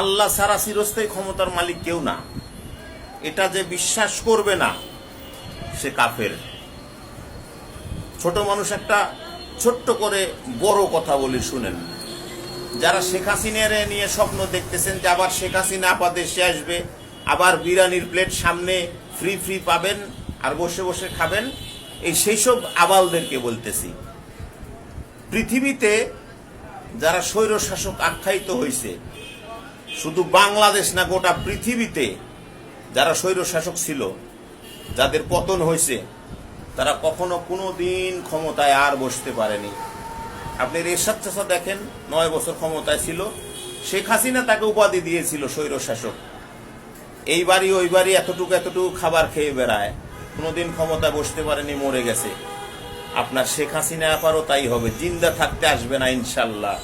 আল্লাহ সারা চিরস্থায়ী ক্ষমতার মালিক কেউ না। এটা যে বিশ্বাস করবে না, সে কাফের। ছোট মানুষ একটা ছোট্ট করে বড় কথা বলি, শুনেন। যারা শেখ হাসিনারে নিয়ে স্বপ্ন দেখতেছেন যে আবার শেখ হাসিনা আপা দেশে আসবে, আবার বিরিয়ানির প্লেট সামনে ফ্রি ফ্রি পাবেন আর বসে বসে খাবেন, এই সেই সব আবালদেরকে বলতেছি। পৃথিবীতে যারা স্বৈর শাসক আখ্যায়িত হয়েছে শুধু বাংলাদেশ না, গোটা পৃথিবীতে যারা স্বৈর শাসক ছিল, যাদের পতন হয়েছে, তারা কখনো কোনো দিন ক্ষমতায় আর বসতে পারেনি। আপনি রেশাদ চাষা দেখেন, নয় বছর ক্ষমতায় ছিল। শেখ হাসিনা তাকে উপাধি দিয়েছিল স্বৈর শাসক এই বাড়ি ওই বাড়ি এতটুকু এতটুকু খাবার খেয়ে বেড়ায়। কোনোদিন ক্ষমতায় বসতে পারেনি, মরে গেছে। আপনার শেখ হাসিনা আপারও তাই হবে, জিন্দা থাকতে আসবে না, ইনশাল্লাহ।